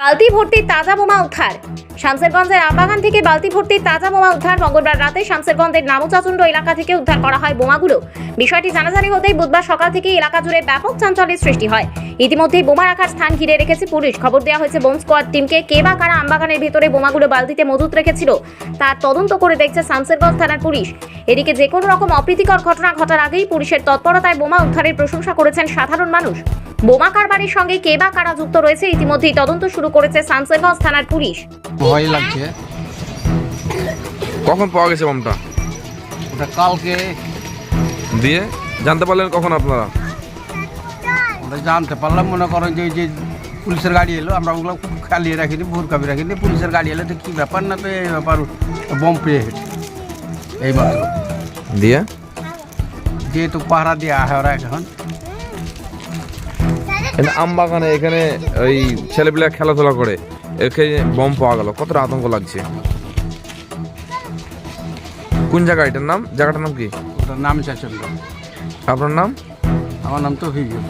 বালতি ভর্তি তাজা বোমা উদ্ধার। শামসেরগঞ্জের আমবাগান থেকে বালতি ভর্তি তাজা বোমা উদ্ধার মঙ্গলবার রাতে শামসেরগঞ্জের নামুচাচুন্ড এলাকা থেকে উদ্ধার করা হয় বোমাগুলো। বিষয়টি জানাজানি হতেই বুধবার সকাল থেকে এলাকা জুড়ে ব্যাপক চাঞ্চল্যের সৃষ্টি হয়। ইতিমধ্যেই বোমা রাখার স্থান ঘিরে রেখেছে পুলিশ। খবর দেওয়া হয়েছে, বোম স্কোয়াড টিমকে কে বা কারা আমবাগানের ভিতরে বোমাগুলো বালতিতে মজুত রেখেছিল তার তদন্ত করে দেখছে শামসেরগঞ্জ থানার পুলিশ। এদিকে যে কোনো রকম অপ্রীতিকর ঘটনা ঘটার আগেই পুলিশের তৎপরতায় বোমা উদ্ধারের প্রশংসা করেছেন সাধারণ মানুষ। বোমা কারবারির সঙ্গে কে বা কারা যুক্ত রয়েছে ইতিমধ্যেই তদন্ত শুরু করেছে শামসেরগঞ্জ থানার পুলিশ। ভয় লাগছে। কখন পাওয়া গেছে বোমটা? ওটা কালকে। দিয়ে জানতে পারলেন কখন আপনারা? ওটা জানতে পারলাম মনে করেন যে ওই যে পুলিশের গাড়ি এলো আমরা ওগুলো খালিয়ে রাখিনি ভোর কাপি রাখিনি। পুলিশের গাড়ি এলো তো কী ব্যাপার না তো এই ব্যাপার বম পেয়ে হেঁটে এই মাত্র দিয়ে? যেহেতু পাহারা দেওয়া হয় ওরা এখন। কিন্তু আম বাগানে এখানে ওই ছেলেপিলা খেলাধুলা করে। এখানে বম পাওয়া গেল। কতটা আতঙ্ক লাগছে? কোন জায়গা এটার নাম? জায়গাটার নাম কি? ওটার নাম চাচন্দ্র। আপনার নাম? আমার নাম তো হয়ে গেল